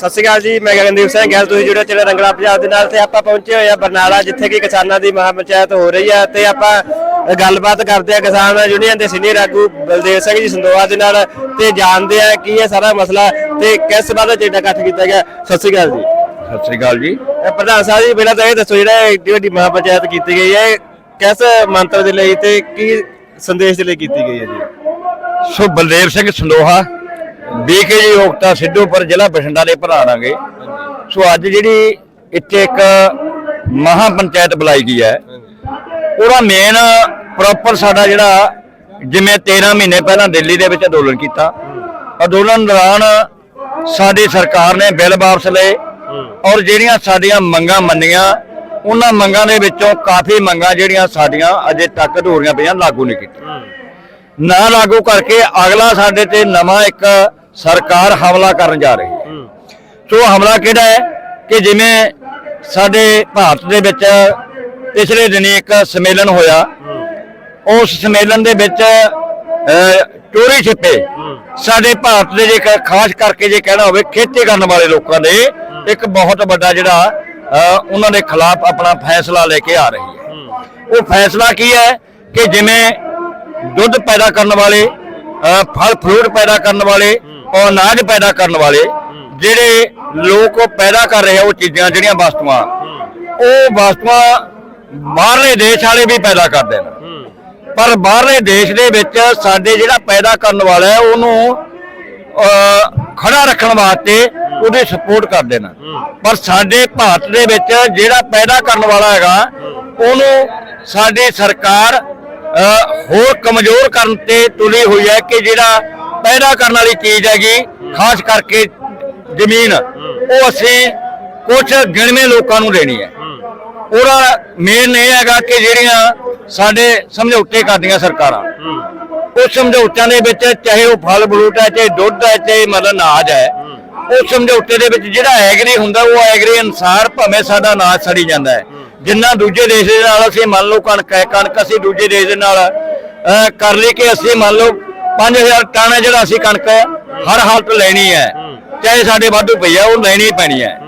ਸਤਿ ਸ਼੍ਰੀ ਅਕਾਲ ਜੀ ਮੈਂ ਗਗਨਦੀਪ ਸਿੰਘ ਗੱਲ ਤੁਸੀਂ ਜੁੜੇ ਚਲੇ ਰੰਗਲਾ ਪੰਜਾਬ ਦੇ ਨਾਲ ਤੇ ਆਪਾਂ ਪਹੁੰਚੇ ਹੋਏ ਆ ਬਰਨਾਲਾ ਜਿੱਥੇ ਕਿ ਕਿਸਾਨਾਂ ਦੀ ਮਹਾ ਪੰਚਾਇਤ ਹੋ ਰਹੀ ਹੈ ਤੇ ਆਪਾਂ ਗੱਲਬਾਤ ਕਰਦੇ ਆ ਕਿਸਾਨ ਯੂਨੀਅਨ ਦੇ ਸੀਨੀਅਰ ਆਗੂ ਬਲਦੇਵ ਸਿੰਘ ਜੀ ਸੰਦੋਆ ਦੇ ਨਾਲ ਤੇ ਜਾਣਦੇ ਆ ਕੀ ਇਹ ਸਾਰਾ ਮਸਲਾ ਤੇ ਕਿਸ ਬਾਰੇ ਜਿਹੜਾ ਇਕੱਠ ਕੀਤਾ ਗਿਆ। ਸਤਿ ਸ਼੍ਰੀ ਅਕਾਲ ਜੀ। ਸਤਿ ਸ੍ਰੀ ਅਕਾਲ ਜੀ। ਇਹ ਪ੍ਰਧਾਨ ਸਾਹਿਬ ਜੀ ਪਹਿਲਾਂ ਤਾਂ ਇਹ ਦੱਸੋ ਜਿਹੜਾ ਏਡੀ ਵੱਡੀ ਮਹਾ ਪੰਚਾਇਤ ਕੀਤੀ ਗਈ ਹੈ ਕਿਸ ਮੰਤਵ ਦੇ ਲਈ ਤੇ ਕੀ ਸੰਦੇਸ਼ ਦੇ ਲਈ ਕੀਤੀ ਗਈ ਹੈ ਜੀ? ਸੋ ਬਲਦੇਵ ਸਿੰਘ ਸੰਦੋਹਾ ਬੀਕੇ ਜੀ ਯੋਗਤਾ ਸਿੱਧੂਪੁਰ ਜ਼ਿਲ੍ਹਾ ਬਠਿੰਡਾ ਦੇ ਪ੍ਰਧਾਨਾਂਗੇ ਸੋ ਅੱਜ ਜਿਹੜੀ ਇੱਥੇ ਇੱਕ ਮਹਾ ਪੰਚਾਇਤ ਬੁਲਾਈ ਗਈ ਹੈ, ਉਹਦਾ ਮੇਨ ਪ੍ਰੋਪਰ ਸਾਡਾ ਜਿਹੜਾ ਜਿਵੇਂ 13 ਮਹੀਨੇ ਪਹਿਲਾਂ ਦਿੱਲੀ ਦੇ ਵਿੱਚ ਅੰਦੋਲਨ ਕੀਤਾ, ਅੰਦੋਲਨ ਦੌਰਾਨ ਸਾਡੀ ਸਰਕਾਰ ਨੇ ਬਿੱਲ ਵਾਪਸ ਲਏ ਔਰ ਜਿਹੜੀਆਂ ਸਾਡੀਆਂ ਮੰਗਾਂ ਮੰਨੀਆਂ, ਉਹਨਾਂ ਮੰਗਾਂ ਦੇ ਵਿੱਚੋਂ ਕਾਫੀ ਮੰਗਾਂ ਜਿਹੜੀਆਂ ਸਾਡੀਆਂ ਅਜੇ ਤੱਕ ਅਧੂਰੀਆਂ ਪਈਆਂ, ਲਾਗੂ ਨਹੀਂ ਕੀਤੀਆਂ। ਨਾ ਲਾਗੂ ਕਰਕੇ ਅਗਲਾ ਸਾਡੇ ਤੇ ਨਵਾਂ ਇੱਕ ਸਰਕਾਰ ਹਮਲਾ ਕਰਨ ਜਾ ਰਹੀ ਹੈ। ਸੋ ਹਮਲਾ ਕਿਹੜਾ ਹੈ? ਕਿ ਜਿਵੇਂ ਸਾਡੇ ਭਾਰਤ ਦੇ ਵਿੱਚ ਪਿਛਲੇ ਦਿਨੀ ਇੱਕ ਸੰਮੇਲਨ ਹੋਇਆ। ਉਸ ਸੰਮੇਲਨ ਦੇ ਵਿੱਚ ਚੋਰੀ ਛਿਪੇ। ਸਾਡੇ ਭਾਰਤ ਦੇ ਜੇ ਖਾਸ ਕਰਕੇ ਜੇ ਕਹਿਣਾ ਹੋਵੇ ਖੇਤੀ ਕਰਨ ਵਾਲੇ ਲੋਕਾਂ ਦੇ ਇੱਕ ਬਹੁਤ ਵੱਡਾ ਜਿਹੜਾ ਉਹਨਾਂ ਦੇ ਖਿਲਾਫ ਆਪਣਾ ਫੈਸਲਾ ਲੈ ਕੇ ਆ ਰਹੀ ਹੈ। ਉਹ ਫੈਸਲਾ ਕੀ ਹੈ? ਕਿ ਜਿਵੇਂ ਦੁੱਧ ਪੈਦਾ ਕਰਨ ਵਾਲੇ ਫਲ ਫਰੂਟ ਪੈਦਾ ਕਰਨ ਵਾਲੇ ਔਰ ਅਨਾਜ ਪੈਦਾ ਕਰਨ ਵਾਲੇ ਜਿਹੜੇ ਲੋਕ ਪੈਦਾ ਕਰ ਰਹੇ ਆ ਉਹ ਚੀਜ਼ਾਂ ਜਿਹੜੀਆਂ ਵਸਤੂਆਂ ਉਹ ਵਸਤੂਆਂ ਬਾਹਰਲੇ ਦੇਸ਼ ਵਾਲੇ ਵੀ ਪੈਦਾ ਕਰਦੇ ਨੇ। ਪਰ ਬਾਹਰਲੇ ਦੇਸ਼ ਦੇ ਵਿੱਚ ਸਾਡੇ ਜਿਹੜਾ ਪੈਦਾ ਕਰਨ ਵਾਲਾ ਹੈ ਉਹਨੂੰ ਅਹ, ਖੜਾ ਰੱਖਣ ਵਾਸਤੇ ਉਹਦੀ ਸਪੋਰਟ ਕਰਦੇ ਨੇ। ਪਰ ਸਾਡੇ ਭਾਰਤ ਦੇ ਵਿੱਚ ਜਿਹੜਾ ਪੈਦਾ ਕਰਨ ਵਾਲਾ ਹੈਗਾ ਉਹਨੂੰ ਸਾਡੀ ਸਰਕਾਰ ਹੋਰ ਕਮਜ਼ੋਰ ਕਰਨ ਤੇ ਤੁਲੀ ਹੋਈ ਹੈ ਕਿ ਜਿਹੜਾ ਪੈਦਾ ਕਰਨ ਵਾਲੀ ਚੀਜ਼ ਹੈਗੀ, ਖਾਸ ਕਰਕੇ ਜ਼ਮੀਨ। ਉਹ ਅਸੀਂ ਕੁਝ ਗਿਣਵੇਂ ਲੋਕਾਂ ਨੂੰ ਦੇਣੀ ਹੈ। ਉਹਦਾ ਮੇਨ ਇਹ ਹੈਗਾ ਕਿ ਜਿਹੜੀਆਂ ਸਾਡੇ ਸਮਝੌਤੇ ਕਰਦੀਆਂ ਸਰਕਾਰਾਂ ਉਹ ਸਮਝੌਤਿਆਂ ਦੇ ਵਿੱਚ ਚਾਹੇ ਉਹ ਫਲ ਫਰੂਟ ਹੈ, ਚਾਹੇ ਦੁੱਧ ਹੈ, ਚਾਹੇ ਮਤਲਬ ਅਨਾਜ ਹੈ ਉਹ ਸਮਝੌਤੇ ਦੇ ਵਿੱਚ ਜਿਹੜਾ ਐਗਰੀ ਹੁੰਦਾ, ਉਹ ਐਗਰੀ ਅਨਸਾਰ ਭਾਵੇਂ ਸਾਡਾ ਅਨਾਜ ਸੜੀ ਜਾਂਦਾ ਹੈ। ਜਿੰਨਾ ਦੂਜੇ ਦੇਸ਼ ਦੇ ਨਾਲ ਅਸੀਂ ਮੰਨ ਲਓ ਕਣਕ ਹੈ, ਕਣਕ ਅਸੀਂ ਦੂਜੇ ਦੇਸ਼ ਦੇ ਨਾਲ ਕਰ ਲਈ ਕਿ ਅਸੀਂ ਮੰਨ ਲਓ 5000 ਟਨ ਹੈ ਜਿਹੜਾ ਅਸੀਂ ਕਣਕ ਹਰ ਹਾਲਤ ਲੈਣੀ ਹੈ। ਚਾਹੇ ਸਾਡੇ ਵਾਧੂ ਪਈ ਹੈ ਉਹ ਲੈਣੀ ਪੈਣੀ ਹੈ।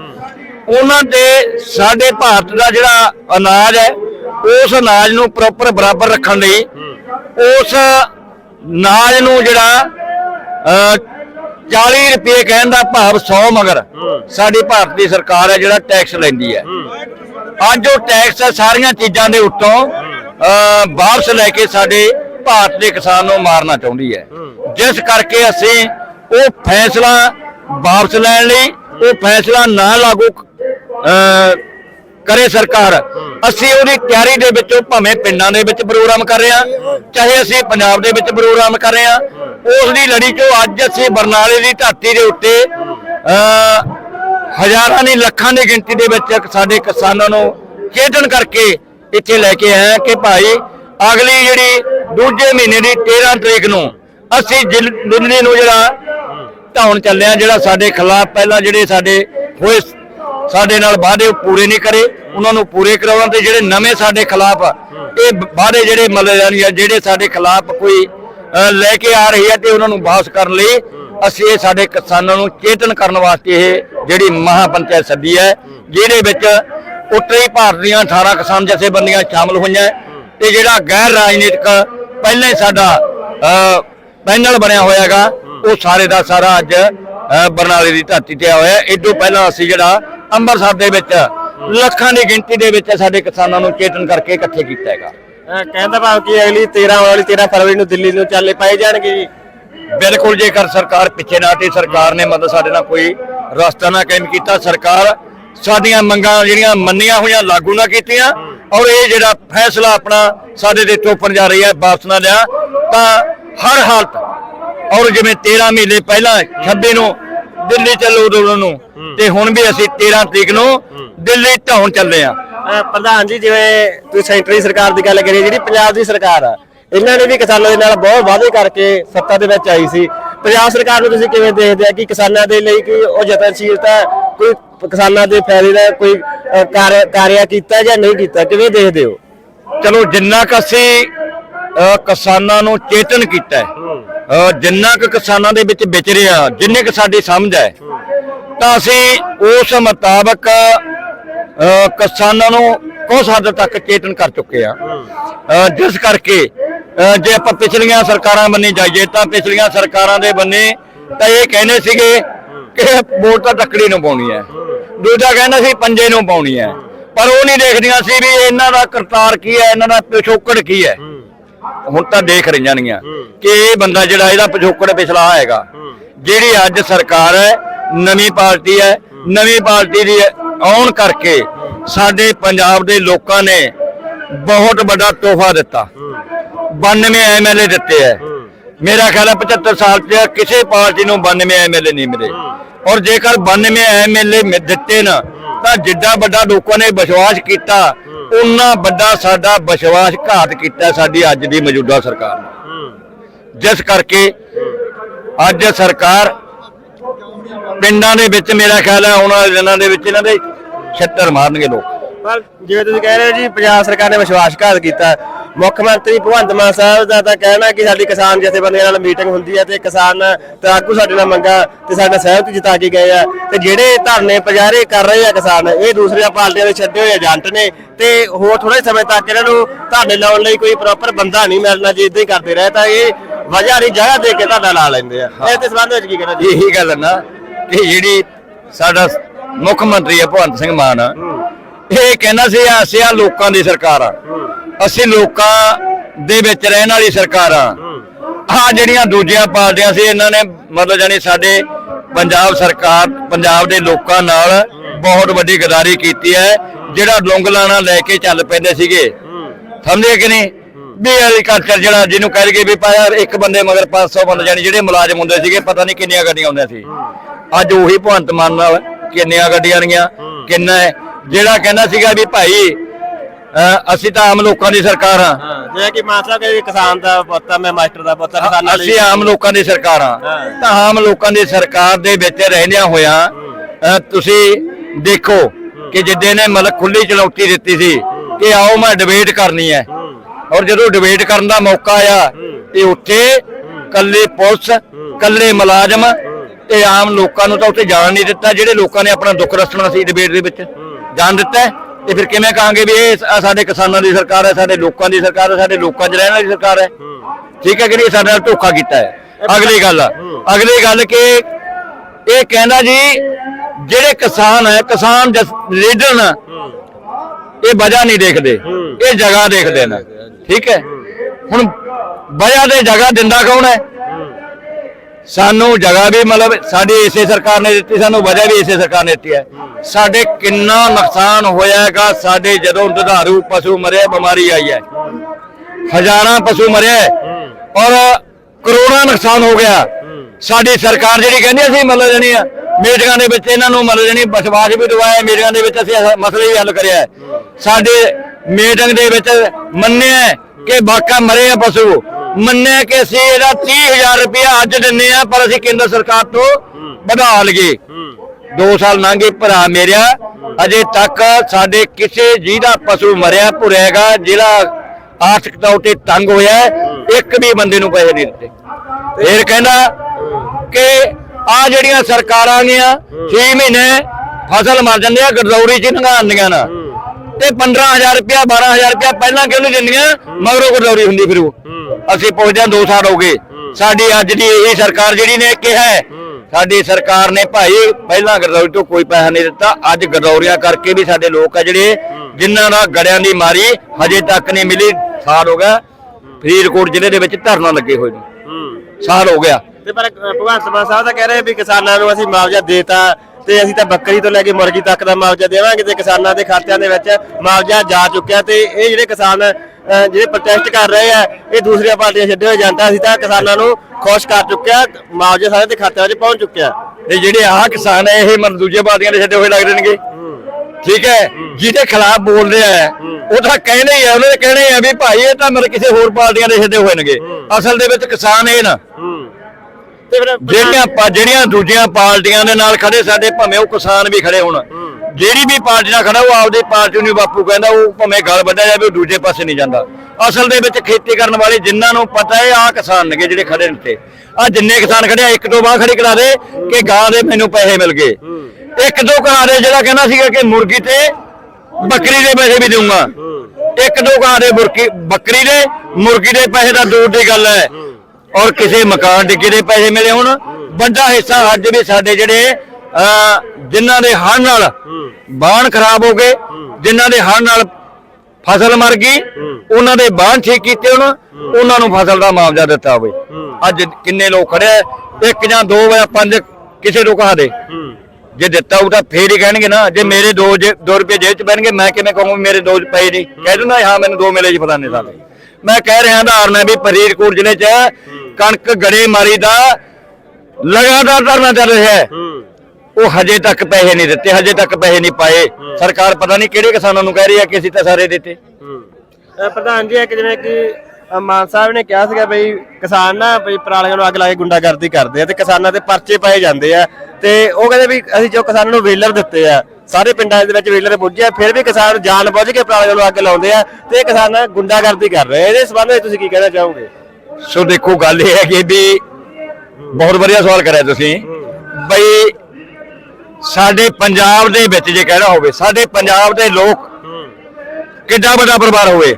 ਉਹਨਾਂ ਦੇ ਸਾਡੇ ਭਾਰਤ ਦਾ ਜਿਹੜਾ ਅਨਾਜ ਹੈ ਉਸ ਅਨਾਜ ਨੂੰ ਪ੍ਰੋਪਰ ਬਰਾਬਰ ਰੱਖਣ ਲਈ ਉਸ ਅਨਾਜ ਨੂੰ ਜਿਹੜਾ ਅਹ, 40 ਰੁਪਏ ਕਹਿਣ ਦਾ ਭਾਵ 100 ਮਗਰ ਸਾਡੀ ਭਾਰਤ ਦੀ ਸਰਕਾਰ ਹੈ ਜਿਹੜਾ ਟੈਕਸ ਲੈਂਦੀ ਹੈ। ਅੱਜ ਉਹ ਟੈਕਸ ਸਾਰੀਆਂ ਚੀਜ਼ਾਂ ਦੇ ਉੱਤੋਂ ਅਹ, ਵਾਪਸ ਲੈ ਕੇ ਸਾਡੇ ਭਾਰਤ ਦੇ ਕਿਸਾਨ ਨੂੰ ਮਾਰਨਾ ਚਾਹੁੰਦੀ ਹੈ। ਜਿਸ ਕਰਕੇ ਅਸੀਂ ਉਹ ਫੈਸਲਾ ਵਾਪਸ ਲੈਣ ਲਈ ਉਹ ਫੈਸਲਾ ਨਾ ਲਾਗੂ ਕਰੇ ਸਰਕਾਰ। ਅਸੀਂ ਉਹਦੀ ਤਿਆਰੀ ਦੇ ਵਿੱਚੋਂ ਭਾਵੇਂ ਪਿੰਡਾਂ ਦੇ ਵਿੱਚ ਪ੍ਰੋਗਰਾਮ ਕਰ ਰਹੇ ਹਾਂ ਚਾਹੇ ਅਸੀਂ ਪੰਜਾਬ ਦੇ ਵਿੱਚ ਪ੍ਰੋਗਰਾਮ ਕਰ ਰਹੇ ਹਾਂ ਉਸ ਦੀ ਲੜੀ ਚੋਂ ਅੱਜ ਅਸੀਂ ਬਰਨਾਲੇ ਦੀ ਧਰਤੀ ਦੇ ਉੱਤੇ ਅਹ, ਹਜ਼ਾਰਾਂ ਨਹੀਂ ਲੱਖਾਂ ਦੀ ਗਿਣਤੀ ਦੇ ਵਿੱਚ ਸਾਡੇ ਕਿਸਾਨਾਂ ਨੂੰ ਚੇਤਨ ਕਰਕੇ ਇੱਥੇ ਲੈ ਕੇ ਆਇਆ ਕਿ ਭਾਈ ਅਗਲੀ ਜਿਹੜੀ ਦੂਜੇ ਮਹੀਨੇ ਦੀ 13 ਤਰੀਕ ਨੂੰ ਅਸੀਂ ਜਿਲ- ਦਿੱਲੀ ਨੂੰ ਜਿਹੜਾ ਢਾਉਣ ਚੱਲਿਆ, ਜਿਹੜਾ ਸਾਡੇ ਖਿਲਾਫ ਪਹਿਲਾਂ ਜਿਹੜੇ ਸਾਡੇ ਹੋਏ ਸਾਡੇ ਨਾਲ ਵਾਅਦੇ ਉਹ ਪੂਰੇ ਨਹੀਂ ਕਰੇ, ਉਹਨਾਂ ਨੂੰ ਪੂਰੇ ਕਰਾਉਣ ਤੇ ਜਿਹੜੇ ਨਵੇਂ ਸਾਡੇ ਖਿਲਾਫ ਇਹ ਵਾਅਦੇ ਜਿਹੜੇ ਮਤਲਬ ਜਿਹੜੇ ਸਾਡੇ ਖਿਲਾਫ ਕੋਈ ਲੈ ਕੇ ਆ ਰਹੀ ਹੈ ਤੇ ਉਹਨਾਂ ਨੂੰ ਵਾਪਸ ਕਰਨ ਲਈ ਅਸੀਂ ਇਹ ਸਾਡੇ ਕਿਸਾਨਾਂ ਨੂੰ ਚੇਤਨ ਕਰਨ ਵਾਸਤੇ ਇਹ ਜਿਹੜੀ ਮਹਾ ਪੰਚਾਇਤ ਸੱਦੀ ਹੈ, ਜਿਹਦੇ ਵਿੱਚ ਉੱਤਰੀ ਭਾਰਤ ਦੀਆਂ 18 ਕਿਸਾਨ ਜਥੇਬੰਦੀਆਂ ਸ਼ਾਮਲ ਹੋਈਆਂ ਤੇ ਜਿਹੜਾ ਗੈਰ ਰਾਜਨੀਤਿਕ ਪਹਿਲਾਂ ਹੀ ਸਾਡਾ ਪੈਨਲ ਬਣਿਆ ਹੋਇਆ ਹੈਗਾ ਉਹ ਸਾਰੇ ਦਾ ਸਾਰਾ ਅੱਜ ਬਰਨਾਲੇ ਦੀ ਧਰਤੀ ਤੇ ਆਇਆ ਤੋਂ ਪਹਿਲਾਂ ਅਸੀਂ ਜਿਹੜਾ ਅੰਮ੍ਰਿਤਸਰ ਦੇ ਵਿੱਚ ਲੱਖਾਂ ਦੀ ਗਿਣਤੀ ਦੇ ਵਿੱਚ ਸਾਡੇ ਕਿਸਾਨਾਂ ਨੂੰ ਚੇਤਨ ਕਰਕੇ ਇਕੱਠੇ ਕੀਤਾ ਹੈਗਾ। ਕਹਿੰਦਾ ਭਾਵ ਕਿ ਅਗਲੀ 13 ਵਾਲੀ 13 ਫਰਵਰੀ ਨੂੰ ਦਿੱਲੀ ਨੂੰ ਚਾਲੇ ਪਾਏ ਜਾਣਗੇ ਜੀ? ਬਿਲਕੁਲ ਜੇਕਰ ਸਰਕਾਰ ਪਿੱਛੇ ਨਾ ਹਟੇ ਸਰਕਾਰ ਨੇ ਮਤਲਬ ਸਾਡੇ ਨਾਲ ਕੋਈ ਰਸਤਾ ਨਾ ਕਾਇਮ ਕੀਤਾ। ਸਰਕਾਰ ਸਾਡੀਆਂ ਮੰਗਾਂ ਜਿਹੜੀਆਂ ਮੰਨੀਆਂ ਹੋਈਆਂ ਲਾਗੂ ਨਾ ਕੀਤੀਆਂ। ਔਰ ਇਹ ਜਿਹੜਾ ਫੈਸਲਾ ਆਪਣਾ ਸਾਡੇ ਦੇ ਟੋਪਣ ਜਾ ਰਹੀ ਹੈ ਵਾਪਸ ਨਾ ਲਿਆ ਤਾਂ ਹਰ ਹਾਲਤ ਔਰ ਜਿਵੇਂ 13 ਮਹੀਨੇ ਪਹਿਲਾਂ 26 ਨੂੰ ਦਿੱਲੀ ਚੱਲੋ ਉਦੋਂ ਨੂੰ ਤੇ ਹੁਣ ਵੀ ਅਸੀਂ 13 ਤਰੀਕ ਨੂੰ ਦਿੱਲੀ ਢਾਉਣ ਚੱਲੇ ਆ ਪ੍ਰਧਾਨ ਜੀ ਜਿਵੇਂ ਤੁਸੀਂ ਸੈਂਟਰੀ ਸਰਕਾਰ ਦੀ ਗੱਲ ਕਰੀ ਜਿਹੜੀ ਪੰਜਾਬ ਦੀ ਸਰਕਾਰ ਆ ਇਹਨਾਂ ਨੇ ਵੀ ਕਿਸਾਨਾਂ ਦੇ ਨਾਲ ਬਹੁਤ ਵਾਅਦੇ ਕਰਕੇ ਸੱਤਾ ਦੇ ਵਿੱਚ ਆਈ ਸੀ। ਪੰਜਾਬ ਸਰਕਾਰ ਨੂੰ ਤੁਸੀਂ ਕਿਵੇਂ ਦੇਖਦੇ ਆ ਕਿ ਕਿਸਾਨਾਂ ਦੇ ਲਈ ਕਿ ਉਹ ਯਤਨਸ਼ੀਲਤਾ ਕੋਈ ਕਿਸਾਨਾਂ ਦੇ ਫਾਇਦੇ ਦਾ ਕੋਈ ਕਾਰਿਆ ਕੀਤਾ ਜਾਂ ਨਹੀਂ ਕੀਤਾ, ਕਿਵੇਂ ਦੇਖਦੇ ਹੋ? ਚਲੋ, ਜਿੰਨਾ ਕੁ ਅਸੀਂ ਕਿਸਾਨਾਂ ਨੂੰ ਚੇਤਨ ਕੀਤਾ ਜਿੰਨਾ ਕੁ ਕਿਸਾਨਾਂ ਦੇ ਵਿੱਚ ਵਿਚਰਿਆ ਜਿੰਨੇ ਕੁ ਸਾਡੀ ਸਮਝ ਹੈ, ਤਾਂ ਅਸੀਂ ਉਸ ਮੁਤਾਬਕ ਕਿਸਾਨਾਂ ਨੂੰ ਕੁਝ ਹੱਦ ਤੱਕ ਚੇਤਨ ਕਰ ਚੁੱਕੇ ਆ ਜਿਸ ਕਰਕੇ ਜੇ ਆਪਾਂ ਪਿਛਲੀਆਂ ਸਰਕਾਰਾਂ ਬੰਨੇ ਜਾਈਏ, ਤਾਂ ਪਿਛਲੀਆਂ ਸਰਕਾਰਾਂ ਦੇ ਬੰਨੇ ਤਾਂ ਇਹ ਕਹਿੰਦੇ ਸੀਗੇ ਕਿ ਵੋਟ ਤਾਂ ਟੱਕੜੀ ਨੂੰ ਪਾਉਣੀ ਹੈ। ਦੂਜਾ ਕਹਿੰਦਾ ਸੀ ਪੰਜੇ ਨੂੰ ਪਾਉਣੀ ਹੈ। ਪਰ ਉਹ ਨਹੀਂ ਦੇਖਦੀਆਂ ਸੀ ਵੀ ਇਹਨਾਂ ਦਾ ਕਰਤਾਰ ਕੀ ਹੈ ਇਹਨਾਂ ਦਾ ਪਿਛੋਕੜ ਕੀ ਹੈ। ਹੁਣ ਤਾਂ ਦੇਖ ਰਹੀਆਂ ਨੇਗੀਆਂ ਕਿ ਇਹ ਬੰਦਾ ਜਿਹੜਾ ਇਹਦਾ ਪਿਛੋਕੜ ਪਿਛਲਾ ਹੈਗਾ। ਜਿਹੜੀ ਅੱਜ ਸਰਕਾਰ ਹੈ ਨਵੀਂ ਪਾਰਟੀ ਹੈ ਨਵੀਂ ਪਾਰਟੀ ਦੀ ਆਉਣ ਕਰਕੇ ਸਾਡੇ ਪੰਜਾਬ ਦੇ ਲੋਕਾਂ ਨੇ ਬਹੁਤ ਵੱਡਾ ਤੋਹਫਾ ਦਿੱਤਾ। 92 ਐਮਐਲਏ ਦਿੱਤੇ ਹੈ। ਮੇਰਾ ਖਿਆਲ ਹੈ 75 ਸਾਲ 'ਚ ਕਿਸੇ ਪਾਰਟੀ ਨੂੰ 92 ਐਮਐਲਏ ਨਹੀਂ ਮਿਲੇ। ਔਰ ਜੇਕਰ 92 ਐਮਐਲਏ ਦਿੱਤੇ ਨਾ, ਤਾਂ ਜਿੱਡਾ ਵੱਡਾ ਲੋਕਾਂ ਨੇ ਵਿਸ਼ਵਾਸ ਕੀਤਾ ਉਨਾ ਵੱਡਾ ਸਾਡਾ ਵਿਸ਼ਵਾਸ ਘਾਤ ਕੀਤਾ ਸਾਡੀ ਅੱਜ ਦੀ ਮੌਜੂਦਾ ਸਰਕਾਰ ਨੇ। ਜਿਸ ਕਰਕੇ ਅੱਜ ਸਰਕਾਰ ਪਿੰਡਾਂ ਦੇ ਵਿੱਚ ਮੇਰਾ ਖਿਆਲ ਹੈ ਆਉਣ ਵਾਲੇ ਦਿਨਾਂ ਦੇ ਵਿੱਚ ਇਹਨਾਂ ਦੇ ਛੱਤਰ ਮਾਰਨਗੇ ਲੋਕ। ਪਰ ਜਿਵੇਂ ਤੁਸੀਂ ਕਹਿ ਰਹੇ ਹੋ ਜੀ, ਪੰਜਾਬ ਸਰਕਾਰ ਨੇ ਵਿਸ਼ਵਾਸ ਘਾਤ ਕੀਤਾ ਮੁੱਖ ਮੰਤਰੀ ਭਗਵੰਤ ਮਾਨ ਸਾਹਿਬ ਦਾ ਤਾਂ ਕਹਿਣਾ ਕਿ ਸਾਡੀ ਕਿਸਾਨ ਜਥੇਬੰਦੀਆਂ ਨਾਲ ਮੀਟਿੰਗ ਹੁੰਦੀ ਹੈ ਤੇ ਕਿਸਾਨ ਤੇ ਆਗੂ ਸਾਡੇ ਨਾਲ ਮੰਗਾ ਤੇ ਸਾਡੇ ਸਹਿਮਤੀ ਜਤਾ ਕੇ ਗਏ ਆ। ਤੇ ਜਿਹੜੇ ਧਰਨੇ ਪਜਾਰੇ ਕਰ ਰਹੇ ਆ ਕਿਸਾਨ ਇਹ ਦੂਸਰੀਆਂ ਪਾਰਟੀਆਂ ਦੇ ਛੱਡੇ ਹੋਏ ਏਜੰਟ ਨੇ ਤੇ ਹੋਰ ਥੋੜੇ ਸਮੇਂ ਤੱਕ ਇਹਨਾਂ ਨੂੰ ਧਰਨੇ ਲਾਉਣ ਲਈ ਕੋਈ ਪ੍ਰੋਪਰ ਬੰਦਾ ਨਹੀਂ ਮਿਲਣਾ ਜੇ ਇਦਾਂ ਹੀ ਕਰਦੇ ਰਹੇ ਤਾਂ ਇਹ ਵਜ੍ਹਾ ਨਹੀਂ ਜਗ੍ਹਾ ਦੇ ਕੇ ਧਰਨਾ ਲਾ ਲੈਂਦੇ ਆ। ਇਸ ਦੇ ਸੰਬੰਧ ਵਿੱਚ ਕੀ ਕਹਿਣਾ ਜੀ? ਇਹੀ ਗੱਲ ਨਾ ਕਿ ਜਿਹੜੀ ਸਾਡਾ ਮੁੱਖ ਮੰਤਰੀ ਹੈ ਭਗਵੰਤ ਸਿੰਘ ਮਾਨ ਇਹ ਕਹਿੰਦਾ ਸੀ ਅਸੀਂ ਆ ਲੋਕਾਂ ਦੀ ਸਰਕਾਰ ਆ। ਅਸੀਂ ਲੋਕਾਂ ਦੇ ਵਿੱਚ ਰਹਿਣ ਵਾਲੀ ਸਰਕਾਰ ਆ ਆ ਜਿਹੜੀਆਂ ਦੂਜੀਆਂ ਪਾਰਟੀਆਂ ਸੀ, ਇਹਨਾਂ ਨੇ ਮਤਲਬ ਜਾਨੀ ਸਾਡੇ ਪੰਜਾਬ ਸਰਕਾਰ, ਪੰਜਾਬ ਦੇ ਲੋਕਾਂ ਨਾਲ ਬਹੁਤ ਵੱਡੀ ਗਦਾਰੀ ਕੀਤੀ ਹੈ, ਜਿਹੜਾ ਲੁੰਗ ਲਾਣਾ ਲੈ ਕੇ ਚੱਲ ਪੈਂਦੇ ਸੀਗੇ। ਸਮਝੇ ਕਿ ਨਹੀਂ? ਵੀ ਐਗਰੀਕਲਚਰ ਜਿਹੜਾ ਜਿਹਨੂੰ ਕਹਿ ਲਈਏ ਵੀ ਪਾਇਆ ਇੱਕ ਬੰਦੇ ਮਗਰ 500 ਬੰਦੇ ਜਾਨੀ ਜਿਹੜੇ ਮੁਲਾਜ਼ਮ ਹੁੰਦੇ ਸੀਗੇ, ਪਤਾ ਨਹੀਂ ਕਿੰਨੀਆਂ ਗੱਡੀਆਂ ਹੁੰਦੀਆਂ ਸੀ। ਅੱਜ ਉਹੀ ਭਗਵੰਤ ਮਾਨ ਨਾਲ ਕਿੰਨੀਆਂ ਗੱਡੀਆਂ ਰਹੀਆਂ ਕਿੰਨਾ ਜਿਹੜਾ ਕਹਿੰਦਾ ਸੀਗਾ ਵੀ ਭਾਈ ਅਸੀਂ ਤਾਂ ਆਮ ਲੋਕਾਂ ਦੀ ਸਰਕਾਰ ਆ ਹਾਂ ਜਿਵੇਂ ਕਿ ਮਾਨ ਸਾਹਿਬ ਕਹਿੰਦੇ ਕਿਸਾਨ ਦਾ ਪੁੱਤ ਆ ਮੈਂ ਮਾਸਟਰ ਦਾ ਪੁੱਤ ਆ ਕਿਸਾਨਾਂ ਲਈ ਅਸੀਂ ਆਮ ਲੋਕਾਂ ਦੀ ਸਰਕਾਰ ਆ ਹਾਂ। ਤਾਂ ਆਮ ਲੋਕਾਂ ਦੀ ਸਰਕਾਰ ਦੇ ਵਿੱਚ ਰਹਿੰਦਿਆਂ ਹੋਇਆਂ ਤੁਸੀਂ ਦੇਖੋ ਕਿ ਜਿੱਦੇ ਨੇ ਮਤਲਬ ਖੁੱਲੀ ਚੁਣੌਤੀ ਦਿੱਤੀ ਸੀ ਕਿ ਆਓ ਮੈਂ ਡਿਬੇਟ ਕਰਨੀ ਹੈ ਔਰ ਜਦੋਂ ਡਿਬੇਟ ਕਰਨ ਦਾ ਮੌਕਾ ਆਇਆ ਤੇ ਉੱਥੇ ਕੱਲੇ ਪੁਲਿਸ ਕੱਲੇ ਮੁਲਾਜ਼ਮ ਤੇ ਆਮ ਲੋਕਾਂ ਨੂੰ ਤਾਂ ਉੱਥੇ ਜਾਣ ਨਹੀਂ ਦਿੱਤਾ ਜਿਹੜੇ ਲੋਕਾਂ ਨੇ ਆਪਣਾ ਦੁੱਖ ਦੱਸਣਾ ਸੀ ਡਿਬੇਟ ਦੇ ਵਿੱਚ ਜਾਣ ਦਿੱਤਾ ਹੈ? ਤੇ ਫਿਰ ਕਿਵੇਂ ਕਹਾਂਗੇ ਵੀ ਇਹ ਸ- ਸਾਡੇ ਕਿਸਾਨਾਂ ਦੀ ਸਰਕਾਰ ਹੈ, ਸਾਡੇ ਲੋਕਾਂ ਦੀ ਸਰਕਾਰ ਹੈ, ਸਾਡੇ ਲੋਕਾਂ 'ਚ ਰਹਿਣ ਵਾਲੀ ਸਰਕਾਰ ਹੈ। ਠੀਕ ਹੈ ਕਿ ਨਹੀਂ? ਸਾਡੇ ਨਾਲ ਧੋਖਾ ਕੀਤਾ ਹੈ। ਅਗਲੀ ਗੱਲ ਅਗਲੀ ਗੱਲ ਕਿ ਇਹ ਕਹਿੰਦਾ ਜੀ, ਜਿਹੜੇ ਕਿਸਾਨ ਹੈ, ਕਿਸਾਨ ਲੀਡਰ ਨਾ, ਇਹ ਵਜ੍ਹਾ ਨਹੀਂ ਦੇਖਦੇ। ਇਹ ਜਗ੍ਹਾ ਦੇਖਦੇ ਨੇ। ਠੀਕ ਹੈ? ਹੁਣ ਵਜ੍ਹਾ ਤੇ ਜਗ੍ਹਾ ਦਿੰਦਾ ਕੌਣ ਹੈ? ਸਾਨੂੰ ਜਗ੍ਹਾ ਵੀ ਮਤਲਬ ਸਾਡੀ ਇਸੇ ਸਰਕਾਰ ਨੇ ਦਿੱਤੀ, ਸਾਨੂੰ ਵਜ੍ਹਾ ਵੀ ਇਸੇ ਸਰਕਾਰ ਨੇ ਦਿੱਤੀ ਹੈ। ਸਾਡੇ ਕਿੰਨਾ ਨੁਕਸਾਨ ਹੋਇਆ ਹੈਗਾ, ਸਾਡੇ ਜਦੋਂ ਦੁਧਾਰੂ ਪਸ਼ੂ ਮਰਿਆ, ਬਿਮਾਰੀ ਆਈ ਹੈ। ਹਜ਼ਾਰਾਂ ਪਸ਼ੂ ਮਰਿਆ ਔਰ ਕਰੋੜਾਂ ਨੁਕਸਾਨ ਹੋ ਗਿਆ। ਸਾਡੀ ਸਰਕਾਰ ਜਿਹੜੀ ਕਹਿੰਦੀ ਅਸੀਂ ਮਤਲਬ ਜਣੀ ਆ ਮੀਟਿੰਗਾਂ ਦੇ ਵਿੱਚ ਇਹਨਾਂ ਨੂੰ ਮਤਲਬ ਜਣੀ ਵਿਸ਼ਵਾਸ ਵੀ ਦਵਾਇਆ ਮੀਟਿੰਗਾਂ ਦੇ ਵਿੱਚ ਅਸੀਂ ਮਸਲੇ ਵੀ ਹੱਲ ਕਰਿਆ ਸਾਡੇ ਮੀਟਿੰਗ ਦੇ ਵਿੱਚ ਮੰਨਿਆ ਕਿ ਬਾਕਾ ਮਰੇ ਆ ਪਸ਼ੂ। ਮੰਨਿਆ ਕਿ ਅਸੀਂ ਇਹਦਾ 30000 ਰੁਪਇਆ ਅੱਜ ਦਿੰਨੇ ਆ ਪਰ ਅਸੀਂ ਕੇਂਦਰ ਸਰਕਾਰ ਤੋਂ ਵਧਾ ਲਈਏ। 2 ਸਾਲ ਲੰਘੇ, ਭਰਾ ਮੇਰਿਆ। ਅਜੇ ਤੱਕ ਸਾਡੇ ਕਿਸੇ ਜਿਹਦਾ ਪਸ਼ੂ ਮਰਿਆ ਭੁਰਿਆਗਾ ਜਿਹੜਾ ਆਰਥਿਕ ਤੌਰ ਤੇ ਤੰਗ ਹੋਇਆ ਇੱਕ ਵੀ ਬੰਦੇ ਨੂੰ ਪੈਸੇ ਨਹੀਂ ਦਿੱਤੇ। ਫੇਰ ਕਹਿੰਦਾ ਕਿ ਆ ਜਿਹੜੀਆਂ ਸਰਕਾਰਾਂ ਗੀਆਂ 6 ਮਹੀਨੇ ਫਸਲ ਮਰ ਜਾਂਦੇ ਆ ਗਰਦੌਰੀ ਚ ਨਗਾਉਂਦੀਆਂ ਨਾ। ਤੇ 15000 ਰੁਪਇਆ 12000 ਰੁਪਇਆ ਪਹਿਲਾਂ ਕਿਉਂ ਨਹੀਂ ਦਿੰਦੀਆਂ? ਮਗਰੋਂ ਗਰਦੌਰੀ ਹੁੰਦੀ ਫਿਰ ਉਹ। ਅਸੀਂ ਪੁੱਛਦੇ ਹਾਂ 2 ਸਾਲ ਹੋ ਗਏ। ਸਾਡੀ ਅੱਜ ਦੀ ਇਹੀ ਸਰਕਾਰ ਜਿਹੜੀ ਨੇ ਕਿਹਾ ਸਾਡੀ ਸਰਕਾਰ ਨੇ ਭਾਈ ਪਹਿਲਾਂ ਗਰਦੌਰੀ ਤੋਂ ਕੋਈ ਪੈਸਾ ਨਹੀਂ ਦਿੱਤਾ ਅੱਜ ਗਰਦੌਰੀਆਂ ਕਰਕੇ ਵੀ ਸਾਡੇ ਲੋਕ ਆ ਜਿਹੜੇ ਜਿਨ੍ਹਾਂ ਦਾ ਗੜਿਆਂ ਦੀ ਮਾਰੀ ਹਜੇ ਤੱਕ ਨਹੀਂ ਮਿਲੀ ਸਾਲ ਹੋ ਗਿਆ। ਫਰੀਦਕੋਟ ਜ਼ਿਲ੍ਹੇ ਦੇ ਵਿੱਚ ਧਰਨਾ ਲੱਗੇ ਹੋਏ ਨੇ। ਸਾਲ ਹੋ ਗਿਆ। ਤੇ ਪਰ ਭਗਵੰਤ ਮਾਨ ਸਾਹਿਬ ਤਾਂ ਕਹਿ ਰਹੇ ਵੀ ਕਿਸਾਨਾਂ ਨੂੰ ਅਸੀਂ ਮੁਆਵਜ਼ਾ ਦੇਤਾ ਤੇ ਅਸੀਂ ਤਾਂ ਬੱਕਰੀ ਤੋਂ ਲੈ ਕੇ ਮੁਰਗੀ ਤੱਕ ਦਾ ਮੁਆਵਜ਼ਾ ਦੇਵਾਂਗੇ ਤੇ ਕਿਸਾਨਾਂ ਦੇ ਖਾਤਿਆਂ ਦੇ ਵਿੱਚ ਮੁਆਵਜ਼ਾ ਜਾ ਚੁੱਕਿਆ ਤੇ ਇਹ ਜਿਹੜੇ ਕਿਸਾਨ ਜਿਹੜੇ ਪ੍ਰੋਟੈਸਟ ਕਰ ਰਹੇ ਆ, ਇਹ ਦੂਸਰੀਆਂ ਪਾਰਟੀਆਂ ਛੱਡੇ ਹੋਏ ਜਨਤਾ, ਅਸੀਂ ਤਾਂ ਕਿਸਾਨਾਂ ਨੂੰ ਖੁਸ਼ ਕਰ ਚੁੱਕਿਆ, ਮੁਆਵਜ਼ੇ ਸਾਰੇ ਦੇ ਖਾਤਿਆਂ ਵਿੱਚ ਪਹੁੰਚ ਚੁੱਕਿਆ। ਤੇ ਜਿਹੜੇ ਆਹ ਕਿਸਾਨ ਹੈ ਇਹ ਮਨ ਦੂਜੇ ਪਾਰਟੀਆਂ ਦੇ ਛੱਡੇ ਹੋਏ ਲੱਗ ਦੇਣਗੇ ਠੀਕ ਹੈ? ਜਿਹਦੇ ਖਿਲਾਫ ਬੋਲ ਰਿਹਾ ਹੈ ਉਹ ਤਾਂ ਕਹਿੰਦੇ ਹੀ ਹੈ ਉਹਨਾਂ ਦੇ ਕਹਿਣਾ ਹੈ ਵੀ ਭਾਈ, ਇਹ ਤਾਂ ਮੇਰੇ ਕਿਸੇ ਹੋਰ ਪਾਰਟੀਆਂ ਦੇ ਛੱਡੇ ਹੋਏ ਨੇਗੇ। ਅਸਲ ਦੇ ਵਿੱਚ ਕਿਸਾਨ ਇਹ ਨਾ ਜਿਹੜੀਆਂ ਜਿਹੜੀਆਂ ਦੂਜੀਆਂ ਪਾਰਟੀਆਂ ਦੇ ਨਾਲ ਖੜੇ ਸਾਡੇ ਭਾਵੇਂ ਉਹ ਕਿਸਾਨ ਵੀ ਖੜੇ ਹੋਣ। ਜਿਹੜੀ ਵੀ ਪਾਰਟੀ ਨਾਲ ਖੜਾ ਉਹ ਆਪਦੀ ਪਾਰਟੀ ਨੂੰ ਬਾਪੂ ਕਹਿੰਦਾ ਉਹ ਭਾਵੇਂ ਗਲ ਵੱਢਿਆ ਜਾਵੇ ਉਹ ਦੂਜੇ ਪਾਸੇ ਨਹੀਂ ਜਾਂਦਾ। ਅਸਲ ਦੇ ਵਿੱਚ ਖੇਤੀ ਕਰਨ ਵਾਲੇ ਜਿਨ੍ਹਾਂ ਨੂੰ ਪਤਾ ਹੈ ਆਹ ਕਿਸਾਨ ਨੇਗੇ ਜਿਹੜੇ ਖੜੇ ਨੇ ਤੇ ਆ ਜਿੰਨੇ ਕਿਸਾਨ ਖੜੇ ਆ ਇੱਕ ਤੋਂ ਬਾਅਦ ਖੜੀ ਕਰਾ ਦੇ ਕਿ ਗਾਂ ਦੇ ਮੈਨੂੰ ਪੈਸੇ ਮਿਲ ਗਏ। ਇੱਕ ਦੋ ਕਰਾ ਦੇ ਜਿਹੜਾ ਕਹਿੰਦਾ ਸੀਗਾ ਕਿ ਮੁਰਗੀ ਤੇ ਬੱਕਰੀ ਦੇ ਪੈਸੇ ਵੀ ਦਊਂਗਾ। ਇੱਕ ਦੋ ਕਰਾ ਦੇ ਮੁਰਗੀ ਬੱਕਰੀ ਦੇ ਮੁਰਗੀ ਦੇ ਪੈਸੇ ਤਾਂ ਦੂਰ ਦੀ ਗੱਲ ਹੈ। ਔਰ ਕਿਸੇ ਮਕਾਨ ਡਿੱਗੇ ਦੇ ਪੈਸੇ ਮਿਲੇ ਹੁਣ ਵੱਡਾ ਹਿੱਸਾ ਅੱਜ ਵੀ ਸਾਡੇ ਜਿਹੜੇ ਅਹ, ਜਿਨ੍ਹਾਂ ਦੇ ਹੜ੍ਹ ਨਾਲ ਬਾਣ ਖਰਾਬ ਹੋ ਗਏ ਜਿਨ੍ਹਾਂ ਦੇ ਹੜ੍ਹ ਨਾਲ ਫਸਲ ਮਰ ਗਈ ਉਹਨਾਂ ਦੇ ਬਾਣ ਠੀਕ ਕੀਤੇ ਹੁਣ ਉਹਨਾਂ ਨੂੰ ਫਸਲ ਦਾ ਮੁਆਵਜ਼ਾ ਦਿੱਤਾ ਹੋਵੇ। ਅੱਜ ਕਿੰਨੇ ਲੋਕ ਖੜੇ ਆ? ਇੱਕ ਜਾਂ ਦੋ ਜਾਂ ਪੰਜ ਕਿਸੇ ਨੂੰ ਕਹਾ ਦੇ। ਜੇ ਦਿੱਤਾ ਉਹ ਤਾਂ ਫੇਰ ਹੀ ਕਹਿਣਗੇ ਨਾ ਜੇ ਮੇਰੇ 2 2 ਰੁਪਏ ਜੇਬ ਚ ਪੈਣਗੇ ਮੈਂ ਕਿਵੇਂ ਕਹੂੰ ਵੀ ਮੇਰੇ 2 ਪਏ ਨਹੀਂ। ਕਹਿ ਦੂੰਗਾ ਹਾਂ ਮੈਨੂੰ 2 ਮਿਲੇ ਜੀ ਫਲਾਣੇ ਸਾਲ। ਮੈਂ ਕਹਿ ਰਿਹਾ ਧਾਰਨ ਹੈ ਵੀ ਫਰੀਦਕੋਟ ਜ਼ਿਲ੍ਹੇ ਚ ਕਣਕ ਗੜੇ ਮਾਰੀ ਦਾ ਲਗਾਤਾਰ ਧਰਨਾ ਚੱਲ ਰਿਹਾ ਹੈ। ਉਹ ਹਜੇ ਤੱਕ ਪੈਸੇ ਨਹੀਂ ਦਿੱਤੇ ਹਜੇ ਤੱਕ ਪੈਸੇ ਨਹੀਂ ਪਾਏ। ਸਰਕਾਰ ਪਤਾ ਨਹੀਂ ਕਿਹੜੇ ਕਿਸਾਨਾਂ ਨੂੰ ਕਹਿ ਰਹੀ ਹੈ ਕਿ ਅਸੀਂ ਤਾਂ ਸਾਰੇ ਦਿੱਤੇ। ਪ੍ਰਧਾਨ ਜੀ ਇੱਕ ਜਿਵੇਂ ਕਿ ਮਾਨ ਸਾਹਿਬ ਨੇ ਕਿਹਾ ਸੀਗਾ ਬਈ ਕਿਸਾਨ ਨਾ ਬਈ ਪਰਾਲੀਆਂ ਨੂੰ ਅੱਗ ਲਾ ਕੇ ਗੁੰਡਾਗਰਦੀ ਕਰਦੇ ਆ ਤੇ ਕਿਸਾਨਾਂ ਦੇ ਪਰਚੇ ਪਾਏ ਜਾਂਦੇ ਆ ਤੇ ਉਹ ਕਹਿੰਦੇ ਵੀ ਅਸੀਂ ਜੋ ਕਿਸਾਨਾਂ ਨੂੰ ਵੇਲਰ ਦਿੱਤੇ ਆ ਸਾਰੇ ਪਿੰਡਾਂ ਦੇ ਵਿੱਚ ਵੇਲਰ ਪੁੱਜੇ ਫਿਰ ਵੀ ਕਿਸਾਨ ਜਾਣ ਬੁੱਝ ਕੇ ਪਰਾਲੀਆਂ ਨੂੰ ਅੱਗ ਲਾਉਂਦੇ ਆ ਤੇ ਇਹ ਕਿਸਾਨ ਗੁੰਡਾਗਰਦੀ ਕਰ ਰਹੇ ਇਹਦੇ ਸੰਬੰਧ ਵਿੱਚ ਤੁਸੀਂ ਕੀ ਕਹਿਣਾ ਚਾਹੋਗੇ? ਸੋ ਦੇਖੋ, ਗੱਲ ਇਹ ਹੈ ਕਿ ਵੀ ਬਹੁਤ ਵਧੀਆ ਸਵਾਲ ਕਰਿਆ ਤੁਸੀਂ। ਬਈ ਸਾਡੇ ਪੰਜਾਬ ਦੇ ਵਿੱਚ ਜੇ ਕਹਿਣਾ ਹੋਵੇ, ਸਾਡੇ ਪੰਜਾਬ ਦੇ ਲੋਕ ਕਿੱਡਾ ਵੱਡਾ ਪਰਿਵਾਰ ਹੋਵੇ।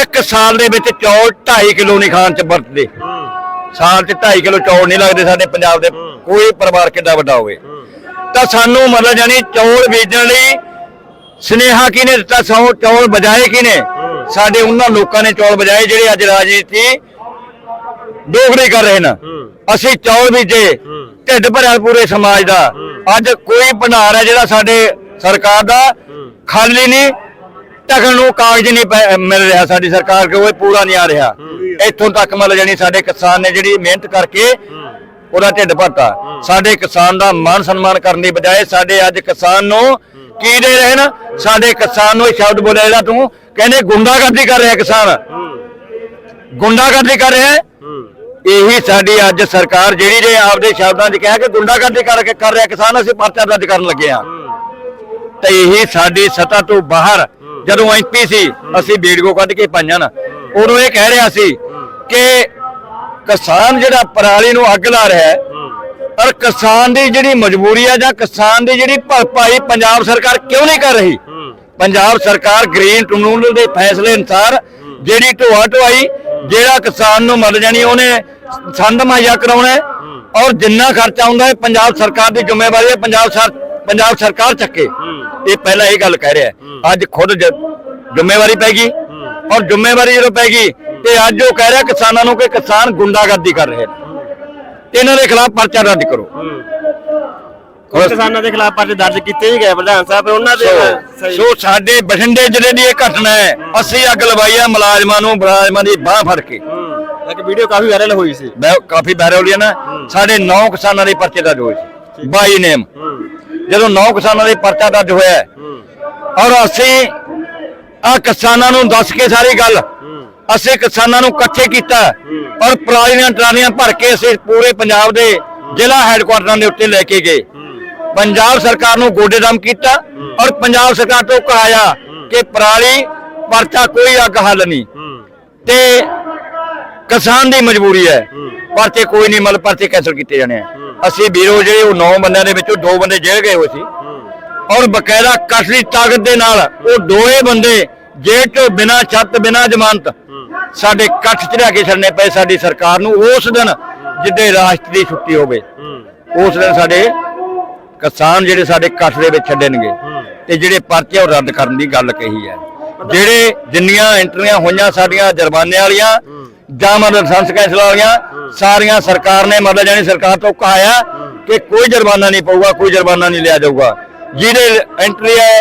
ਇੱਕ ਸਾਲ ਦੇ ਵਿੱਚ ਚੌਲ 2.5 ਕਿਲੋ ਨਹੀਂ ਖਾਣ ਚ ਵਰਤਦੇ। ਸਾਲ ਚ 2.5 ਕਿਲੋ ਚੌਲ ਨਹੀਂ ਲੱਗਦੇ ਸਾਡੇ ਪੰਜਾਬ ਦੇ। ਕੋਈ ਪਰਿਵਾਰ ਕਿੱਡਾ ਵੱਡਾ ਹੋਵੇ। ਤਾਂ ਸਾਨੂੰ ਮਤਲਬ ਜਾਨੀ ਚੌਲ ਬੀਜਣ ਲਈ ਸਨੇਹਾ ਕਿਹਨੇ ਦਿੱਤਾ? ਸੌ ਚੌਲ ਬਜਾਏ ਕਿਹਨੇ? ਸਾਡੇ ਉਹਨਾਂ ਲੋਕਾਂ ਨੇ ਚੌਲ ਬਜਾਏ ਜਿਹੜੇ ਅੱਜ ਰਾਜਨੀਤੀ ਡੋਗਰੀ ਕਰ ਰਹੇ ਨੇ। ਅਸੀਂ ਚੌਲ ਬੀਜੇ ਢਿੱਡ ਭਰਿਆ ਪੂਰੇ ਸਮਾਜ ਦਾ। ਅੱਜ ਕੋਈ ਭੰਡਾਰ ਹੈ ਜਿਹੜਾ ਸਾਡੇ ਸਰਕਾਰ ਦਾ ਖਾਲੀ ਨਹੀਂ ਟਕਣ ਨੂੰ ਕਾਗਜ਼ ਨਹੀਂ ਮਿਲ ਰਿਹਾ ਸਾਡੀ ਸਰਕਾਰ ਕੋਲ ਪੂਰਾ ਨਹੀਂ ਆ ਰਿਹਾ। ਇੱਥੋਂ ਤੱਕ ਮਤਲਬ ਜਾਨੀ ਸਾਡੇ ਕਿਸਾਨ ਨੇ ਜਿਹੜੀ ਮਿਹਨਤ ਕਰਕੇ ਉਹਦਾ ਢਿੱਡ ਭਰਤਾ। ਸਾਡੇ ਕਿਸਾਨ ਦਾ ਮਾਨ ਸਨਮਾਨ ਕਰਨ ਦੀ ਬਜਾਏ ਸਾਡੇ ਅੱਜ ਕਿਸਾਨ ਨੂੰ ਕੀ ਦੇ ਰਹੇ ਨਾ ਸਾਡੇ ਕਿਸਾਨ ਨੂੰ ਸ਼ਬਦ ਬੋਲਿਆ ਜਿਹੜਾ ਤੂੰ ਕਹਿੰਦੇ ਗੁੰਡਾਗਰਦੀ ਕਰ ਰਿਹਾ ਕਿਸਾਨ। ਗੁੰਡਾਗਰਦੀ ਕਰ ਰਿਹਾ ਇਹੀ ਸਾਡੀ ਅੱਜ ਸਰਕਾਰ ਜਿਹੜੀ ਨੇ ਆਪਦੇ ਸ਼ਬਦਾਂ 'ਚ ਕਿਹਾ ਕਿ ਗੁੰਡਾਗਰਦੀ ਕਰਕੇ ਕਰ ਰਿਹਾ ਕਿਸਾਨ ਅਸੀਂ ਪਰਚਾ ਦਰਜ ਕਰਨ ਲੱਗੇ ਆ ਤੇ ਇਹੀ ਸਾਡੀ ਸੱਤਾ ਤੋਂ ਬਾਹਰ ਜਦੋਂ ਐਮਪੀ ਸੀ ਅਸੀਂ ਵੀਡੀਓ ਕੱਢ ਕੇ ਪਾਈਆਂ ਨਾ। ਉਦੋਂ ਇਹ ਕਹਿ ਰਿਹਾ ਸੀ ਕਿ ਕਿਸਾਨ ਜਿਹੜਾ ਪਰਾਲੀ ਨੂੰ ਅੱਗ ਲਾ ਰਿਹਾ ਹੈ, ਪਰ ਕਿਸਾਨ ਦੀ ਜਿਹੜੀ ਮਜਬੂਰੀ ਹੈ ਜਾਂ ਕਿਸਾਨ ਦੀ ਜਿਹੜੀ ਭਰਪਾਈ ਪੰਜਾਬ ਸਰਕਾਰ ਕਿਉਂ ਨਹੀਂ ਕਰ ਰਹੀ? ਪੰਜਾਬ ਸਰਕਾਰ ਗ੍ਰੀਨ ਟ੍ਰਿਬਿਊਨਲ ਦੇ ਫੈਸਲੇ ਅਨੁਸਾਰ ਜਿਹੜੀ ਢੋਆ ਢੋਆਈ, ਜਿਹੜਾ ਕਿਸਾਨ ਨੂੰ ਮਰ ਜਾਣੀ, ਉਹਨੇ ਸੰਦ ਮੁਹੱਈਆ ਕਰਾਉਣਾ ਔਰ ਜਿੰਨਾ ਖਰਚਾ ਆਉਂਦਾ ਹੈ, ਪੰਜਾਬ ਸਰਕਾਰ ਦੀ ਜ਼ਿੰਮੇਵਾਰੀ ਹੈ, ਪੰਜਾਬ ਸਰ, ਪੰਜਾਬ ਸਰਕਾਰ ਚੱਕੇ। ਇਹ ਪਹਿਲਾਂ ਇਹ ਗੱਲ ਕਹਿ ਰਿਹਾ ਅੱਜ ਖੁਦ ਜ਼ਿੰਮੇਵਾਰੀ ਪੈ ਗਈ ਔਰ ਜ਼ਿੰਮੇਵਾਰੀ ਜਦੋਂ ਪੈ ਗਈ ਤੇ ਅੱਜ ਉਹ ਕਹਿ ਰਿਹਾ ਕਿਸਾਨਾਂ ਨੂੰ ਕਿ ਕਿਸਾਨ ਗੁੰਡਾਗਰਦੀ ਕਰ ਰਹੇ ਨੇ। ਤੇ ਇਹਨਾਂ ਦੇ ਖਿਲਾਫ ਪਰਚਾ ਦਰਜ ਕਰੋ। ਕੁਝ ਕਿਸਾਨਾਂ ਦੇ ਖਿਲਾਫ ਪਰਚੇ ਦਰਜ ਕੀਤੇ ਹੀ ਗਏ ਪ੍ਰਧਾਨ ਸਾਹਿਬ ਉਹਨਾਂ ਦੇ ਸੋ ਸੋ ਸਾਡੇ ਬਠਿੰਡੇ ਜ਼ਿਲ੍ਹੇ ਦੀ ਇਹ ਘਟਨਾ ਹੈ। ਅਸੀਂ ਅੱਗ ਲਵਾਈ ਆ ਮੁਲਾਜ਼ਮਾਂ ਨੂੰ ਮੁਲਾਜ਼ਮਾਂ ਦੀ ਬਾਹ ਫੜ ਕੇ। ਹੂੰ। ਇੱਕ ਵੀਡੀਓ ਕਾਫੀ ਵਾਇਰਲ ਹੋਈ ਸੀ। ਮੈਂ ਕਾਫੀ ਵਾਇਰਲ ਹੋਈ ਹੈ ਨਾ। ਸਾਡੇ 9 ਕਿਸਾਨਾਂ ਦੇ ਪਰਚੇ ਦਰਜ ਹੋਏ ਸੀ। ਬਾਈ ਨੇਮ। ਜਦੋਂ 9 ਕਿਸਾਨਾਂ ਦੇ ਪਰਚਾ ਦਰਜ ਹੋਇਆ ਹੈ, ਔਰ ਅਸੀਂ ਆ ਕਿਸਾਨਾਂ ਨੂੰ ਦੱਸ ਕੇ ਸਾਰੀ ਗੱਲ ਅਸੀਂ ਕਿਸਾਨਾਂ ਨੂੰ ਇਕੱਠੇ ਕੀਤਾ ਔਰ ਪਰਾਲੀਆਂ ਟਰਾਲੀਆਂ ਭਰ ਕੇ ਅਸੀਂ ਪੂਰੇ ਪੰਜਾਬ ਦੇ ਜ਼ਿਲ੍ਹਾ ਹੈੱਡਕੁਆਟਰਾਂ ਦੇ ਉੱਤੇ ਲੈ ਕੇ ਗਏ। ਪੰਜਾਬ ਸਰਕਾਰ ਨੂੰ ਗੋਡੇਦਮ ਕੀਤਾ ਔਰ ਪੰਜਾਬ ਸਰਕਾਰ ਤੋਂ ਕਹਾਇਆ ਕਿ ਪਰਾਲੀ ਪਰਚਾ ਕੋਈ ਅੱਗ ਹੱਲ ਨਹੀਂ। ਤੇ ਕਿਸਾਨ ਦੀ ਮਜਬੂਰੀ ਹੈ। ਪਰਚੇ ਕੋਈ ਨਹੀਂ, ਮਤਲਬ ਪਰਚੇ ਕੈਂਸਲ ਕੀਤੇ ਜਾਣੇ ਅਸੀਂ ਵੀਰੋ ਜਿਹੜੇ ਉਹ 9 ਬੰਦਿਆਂ ਦੇ ਵਿੱਚੋਂ ਦੋ ਬੰਦੇ ਜੇਲ੍ਹ ਗਏ ਹੋਏ ਸੀ। ਔਰ ਬਕਾਇਦਾ ਕਸਰੀ ਤਾਕਤ ਦੇ ਨਾਲ ਉਹ ਦੋਏ ਬੰਦੇ ਜੇਲ੍ਹ ਤੋਂ ਬਿਨਾਂ ਛੱਤ, ਬਿਨਾਂ ਜ਼ਮਾਨਤ ਸਾਡੇ ਕੱਠ ਚ ਲਿਆ ਕੇ ਛੱਡਨੇ ਪਏ ਸਾਡੀ ਸਰਕਾਰ ਨੂੰ ਉਸ ਦਿਨ ਜਿੱਦੇ ਰਾਸ਼ਟਰ ਦੀ ਛੁੱਟੀ ਹੋਵੇ ਉਸ ਦਿਨ ਸਾਡੇ ਕਿਸਾਨ ਜਿਹੜੇ ਸਾਡੇ ਕੱਠ ਦੇ ਵਿੱਚ ਛੱਡਣਗੇ ਤੇ ਜਿਹੜੇ ਪਰਚੇ ਉਹ ਰੱਦ ਕਰਨ ਦੀ ਗੱਲ ਕਹੀ ਹੈ। ਜਿਹੜੇ ਜਿੰਨੀਆਂ ਐਂਟਰੀਆਂ ਹੋਈਆਂ ਸਾਡੀਆਂ ਜੁਰਮਾਨੇ ਵਾਲੀਆਂ ਜਾਂ ਮਤਲਬ ਲਾਇਸੈਂਸ ਕੈਂਸਲ ਵਾਲੀਆਂ ਸਾਰੀਆਂ ਸਰਕਾਰ ਨੇ ਮਤਲਬ ਜਾਨੀ ਸਰਕਾਰ ਤੋਂ ਕਹਾਇਆ ਕਿ ਕੋਈ ਜੁਰਮਾਨਾ ਨਹੀਂ ਪਊਗਾ ਕੋਈ ਜੁਰਮਾਨਾ ਨਹੀਂ ਲਿਆ ਜਾਊਗਾ। ਜਿਹਦੇ ਐਂਟਰੀ ਹੈ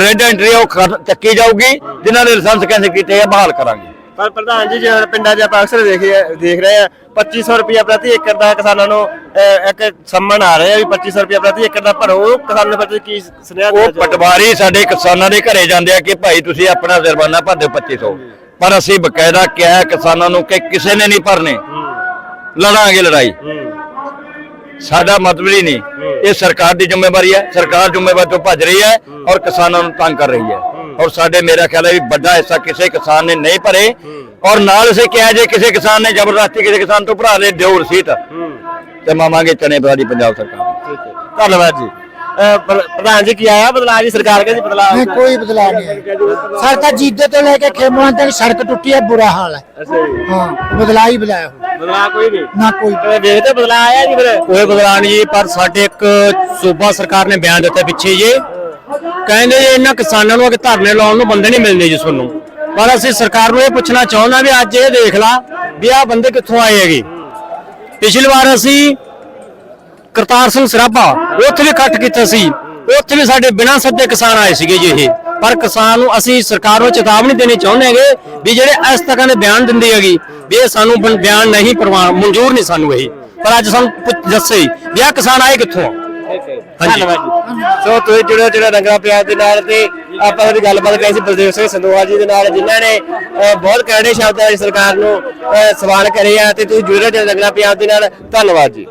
ਰੈੱਡ ਐਂਟਰੀ ਹੈ ਉਹ ਚੱਕੀ ਜਾਊਗੀ ਜਿਨ੍ਹਾਂ ਦੇ ਲਾਇਸੈਂਸ ਕੈਂਸਲ ਕੀਤੇ ਆ ਬਹਾਲ ਕਰਾਂਗੇ। ਪਰ ਪ੍ਰਧਾਨ ਜੀ ਜਿਹੜਾ ਪਿੰਡਾਂ 'ਚ ਆਪਾਂ ਅਕਸਰ ਦੇਖ ਦੇਖ ਰਹੇ ਆ 2500 ਰੁਪਇਆ ਪ੍ਰਤੀ ਏਕੜ ਦਾ ਕਿਸਾਨਾਂ ਨੂੰ ਅਹ, ਇੱਕ ਸੰਮਣ ਆ ਰਿਹਾ ਵੀ 2500 ਰੁਪਇਆ ਪ੍ਰਤੀ ਏਕੜ ਦਾ ਭਰੋ ਕਿਸਾਨਾਂ ਪ੍ਰਤੀ ਕੀ ਸੁਨੇਹਾ ਦੇਣਾ ਉਹ ਚਾਹੋਗੇ? ਪਟਵਾਰੀ ਸਾਡੇ ਕਿਸਾਨਾਂ ਦੇ ਘਰੇ ਜਾਂਦੇ ਆ ਕਿ ਭਾਈ ਤੁਸੀਂ ਆਪਣਾ ਜੁਰਮਾਨਾ ਭਰ ਦਿਓ 2500 ਪਰ ਅਸੀਂ ਬਕਾਇਦਾ ਕਿਹਾ ਹੈ ਕਿਸਾਨਾਂ ਨੂੰ ਕਿ ਕਿਸੇ ਨੇ ਨਹੀਂ ਭਰਨੇ। ਲੜਾਂਗੇ ਲੜਾਈ। ਸਾਡਾ ਮਤਲਬ ਹੀ ਨਹੀਂ। ਇਹ ਸਰਕਾਰ ਦੀ ਜ਼ਿੰਮੇਵਾਰੀ ਹੈ। ਸਰਕਾਰ ਜ਼ਿੰਮੇਵਾਰੀ ਤੋਂ ਭੱਜ ਰਹੀ ਹੈ। ਔਰ ਕਿਸਾਨਾਂ ਨੂੰ ਤੰਗ ਕਰ ਰਹੀ ਹੈ। ਔਰ ਸਾਡੇ ਮੇਰਾ ਖਿਆਲ ਹੈ ਵੀ ਵੱਡਾ ਹਿੱਸਾ ਕਿਸੇ ਕਿਸਾਨ ਨੇ ਨਹੀਂ ਭਰੇ। ਔਰ ਨਾਲ ਅਸੀਂ ਕਿਹਾ ਜੇ ਕਿਸੇ ਕਿਸਾਨ ਨੇ ਜ਼ਬਰਦਸਤੀ ਕਿਸੇ ਕਿਸਾਨ ਤੋਂ ਭਰਾ ਲੈ ਦਿਓ ਰਸੀਦ। ਤੇ ਮਾਵਾਂਗੇ ਚਨੇ ਬਰਾਦੀ ਪੰਜਾਬ ਸਰਕਾਰ। ਧੰਨਵਾਦ ਜੀ। ਪ੍ਰਧਾਨ ਜੀ ਕੀ ਆਇਆ ਬਦਲਾਅ ਜੀ? ਸਰਕਾਰ ਕਹਿੰਦੀ ਬਦਲਾਅ ਨਹੀਂ ਕੋਈ ਬਦਲਾਅ ਨਹੀਂ ਸਰ ਤਾਂ ਜੀਦੇ ਤੋਂ ਲੈ ਕੇ ਖੇਮਲਾਂ ਤੱਕ ਸੜਕ ਟੁੱਟੀ ਹੈ ਬੁਰਾ ਹਾਲ ਹੈ। ਹਾਂ ਬਦਲਾਅ ਹੀ ਬਦਲਾਇਆ ਬਦਲਾਅ ਕੋਈ ਨਹੀਂ। ਨਾ ਕੋਈ। ਤੇ ਦੇਖਦੇ ਬਦਲਾਅ ਆਇਆ ਜੀ ਫਿਰ। ਕੋਈ ਬਦਲਾਅ ਨਹੀਂ ਜੀ ਪਰ ਸਾਡੇ ਇੱਕ ਸੂਬਾ ਸਰਕਾਰ ਨੇ ਬਿਆਨ ਦਿੱਤਾ ਪਿੱਛੇ ਜੇ। ਕਹਿੰਦੇ ਜੀ ਇਹਨਾਂ ਕਿਸਾਨਾਂ ਨੂੰ ਅਗੇ ਧਰਨੇ ਲਾਉਣ ਨੂੰ ਬੰਦੇ ਨਹੀਂ ਮਿਲਦੇ ਜੀ ਤੁਹਾਨੂੰ। ਪਰ ਅਸੀਂ ਸਰਕਾਰ ਨੂੰ ਇਹ ਪੁੱਛਣਾ ਚਾਹੁੰਦਾ ਵੀ ਅੱਜ ਇਹ ਦੇਖ ਲਾ ਵੀ ਆਹ ਬੰਦੇ ਕਿੱਥੋਂ ਆਏ ਹੈਗੇ। ਪਿਛਲੀ ਵਾਰ ਅਸੀਂ ਕਰਤਾਰ ਸਿੰਘ ਸਰਾਭਾ, ਉੱਥੇ ਵੀ ਇਕੱਠ ਕੀਤਾ ਸੀ। ਉੱਥੇ ਵੀ ਸਾਡੇ ਬਿਨਾਂ ਸੱਦੇ ਕਿਸਾਨ ਆਏ ਸੀਗੇ ਜੀ ਇਹ। ਪਰ ਕਿਸਾਨ ਨੂੰ ਅਸੀਂ ਸਰਕਾਰ ਨੂੰ ਚੇਤਾਵਨੀ ਦੇਣੀ ਚਾਹੁੰਦੇ ਹੈਗੇ ਵੀ ਜਿਹੜੇ ਇਸ ਤਰ੍ਹਾਂ ਦੇ ਬਿਆਨ ਦਿੰਦੇ ਹੈਗੀ, ਵੀ ਇਹ ਸਾਨੂੰ ਬਿਆਨ ਨਹੀਂ ਪ੍ਰਵਾਨ ਮਨਜ਼ੂਰ ਨਹੀਂ ਸਾਨੂੰ ਇਹ। ਪਰ ਅੱਜ ਸਾਨੂੰ ਦੱਸੇ ਵੀ ਆਹ ਕਿਸਾਨ ਆਏ ਕਿੱਥੋਂ? ਆ? ਧੰਨਵਾਦ ਜੀ। ਸੋ ਤੁਸੀਂ ਜੁੜੇ ਜਿਹੜਾ ਰੰਗਲਾ ਪੰਜਾਬ ਦੇ ਨਾਲ ਤੇ ਆਪਾਂ ਉਹਦੀ ਗੱਲਬਾਤ ਕਰੀ ਸੀ ਬਲਦੇਵ ਸਿੰਘ ਸੰਦੋਆ ਜੀ ਦੇ ਨਾਲ ਜਿਨ੍ਹਾਂ ਨੇ ਬਹੁਤ ਕੜੇ ਸ਼ਬਦਾਂ ਵਿੱਚ ਸਰਕਾਰ ਨੂੰ ਸਵਾਲ ਕਰੇ ਆ ਤੇ ਤੁਸੀਂ ਜੁੜੇ ਜਿਹੜੇ ਰੰਗਲਾ ਪੰਜਾਬ ਦੇ ਨਾਲ। ਧੰਨਵਾਦ ਜੀ।